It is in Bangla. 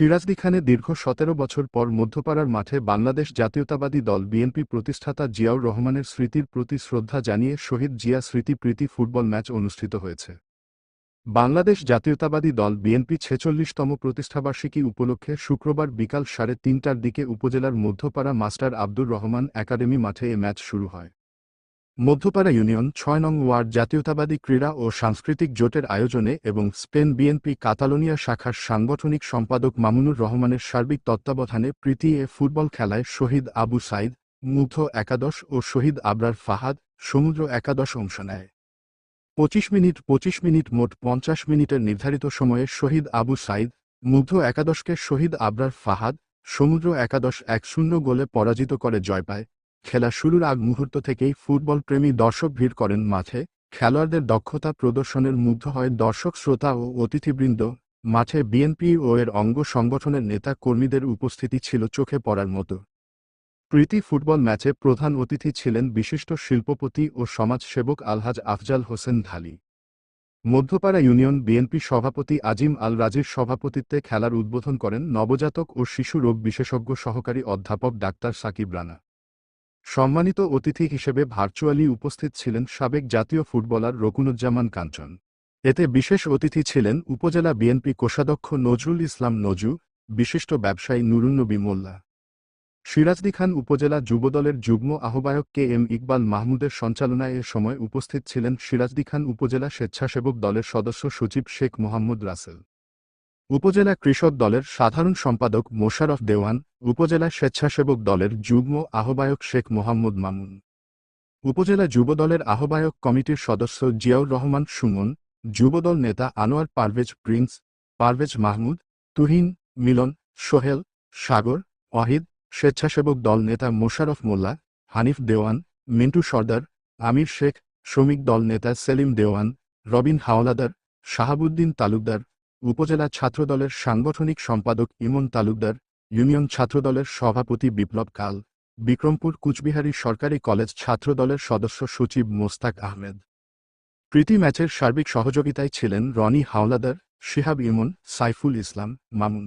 সিরাজদি খানে দীর্ঘ সতেরো বছর পর মধ্যপাড়ার মাঠে বাংলাদেশ জাতীয়তাবাদী দল বিএনপি প্রতিষ্ঠাতা জিয়াউর রহমানের স্মৃতির প্রতি শ্রদ্ধা জানিয়ে শহীদ জিয়া স্মৃতি প্রীতি ফুটবল ম্যাচ অনুষ্ঠিত হয়েছে। বাংলাদেশ জাতীয়তাবাদী দল বিএনপি ছেচল্লিশতম প্রতিষ্ঠাবার্ষিকী উপলক্ষে শুক্রবার বিকাল সাড়ে তিনটার দিকে উপজেলার মধ্যপাড়া মাস্টার আব্দুর রহমান একাডেমি মাঠে এ ম্যাচ শুরু হয়। মধ্যপাড়া ইউনিয়ন ছয় নং ওয়ার্ড জাতীয়তাবাদী ক্রীড়া ও সাংস্কৃতিক জোটের আয়োজনে এবং স্পেন বিএনপি কাতালোনিয়া শাখার সাংগঠনিক সম্পাদক মামুনুর রহমানের সার্বিক তত্ত্বাবধানে প্রীতি এ ফুটবল খেলায় শহীদ আবু সাইদ মুগ্ধ একাদশ ও শহীদ আবরার ফাহাদ, সমুদ্র একাদশ অংশ নেয়। পঁচিশ মিনিট পঁচিশ মিনিট মোট পঞ্চাশ মিনিটের নির্ধারিত সময়ে শহীদ আবু সাইদ মুগ্ধ একাদশকে শহীদ আবরার ফাহাদ, সমুদ্র একাদশ এক শূন্য গোলে পরাজিত করে জয় পায়। খেলা শুরুর আগ মুহূর্ত থেকেই ফুটবল প্রেমী দর্শক ভিড় করেন মাঠে। খেলোয়াড়দের দক্ষতা প্রদর্শনের মুগ্ধ হয় দর্শক, শ্রোতা ও অতিথিবৃন্দ। মাঠে বিএনপি ও এর অঙ্গ সংগঠনের নেতা কর্মীদের উপস্থিতি ছিল চোখে পড়ার মতো। প্রীতি ফুটবল ম্যাচে প্রধান অতিথি ছিলেন বিশিষ্ট শিল্পপতি ও সমাজসেবক আলহাজ আফজাল হোসেন ধালি মধ্যপাড়া ইউনিয়ন বিএনপি সভাপতি আজিম আল রাজির সভাপতিত্বে খেলার উদ্বোধন করেন নবজাতক ও শিশু রোগ বিশেষজ্ঞ সহকারী অধ্যাপক ডাক্তার সাকিব রানা। সম্মানিত অতিথি হিসেবে ভার্চুয়ালি উপস্থিত ছিলেন সাবেক জাতীয় ফুটবলার রকুনুজ্জামান কাঞ্চন। এতে বিশেষ অতিথি ছিলেন উপজেলা বিএনপি কোষাধ্যক্ষ নজরুল ইসলাম নজু, বিশিষ্ট ব্যবসায়ী নুরুন্নবী মোল্লা। সিরাজদি খান উপজেলা যুবদলের যুগ্ম আহ্বায়ক কে এম ইকবাল মাহমুদের সঞ্চালনায় এ সময় উপস্থিত ছিলেন সিরাজদি খান উপজেলা স্বেচ্ছাসেবক দলের সদস্য সচিব শেখ মোহাম্মদ রাসেল। উপজেলা কৃষক দলের সাধারণ সম্পাদক মোশারফ দেওয়ান, উপজেলা স্বেচ্ছাসেবক দলের যুগ্ম আহ্বায়ক শেখ মোহাম্মদ মামুন, উপজেলা যুবদলের আহ্বায়ক কমিটির সদস্য জিয়াউর রহমান সুমন যুবদল নেতা আনোয়ার পারভেজ প্রিন্স, পারভেজ মাহমুদ, তুহিন, মিলন, সোহেল, সাগর, ওয়াহিদ, স্বেচ্ছাসেবক দল নেতা মোশারফ মোল্লা, হানিফ দেওয়ান, মিন্টু সর্দার, আমির শেখ, শ্রমিক দল নেতা সেলিম দেওয়ান, রবিন হাওলাদার, শাহাবুদ্দিন তালুকদার উপজেলা ছাত্রদলের সাংগঠনিক সম্পাদক ইমন তালুকদার, ইউনিয়ন ছাত্রদলের সভাপতি বিপ্লব কাল, বিক্রমপুর কুচবিহারী সরকারি কলেজ ছাত্রদলের সদস্য সচিব মোস্তাক আহমেদ। প্রীতি ম্যাচের সার্বিক সহযোগিতায় ছিলেন রনি হাওলাদার, শিহাব ইমন, সাইফুল ইসলাম, মামুন।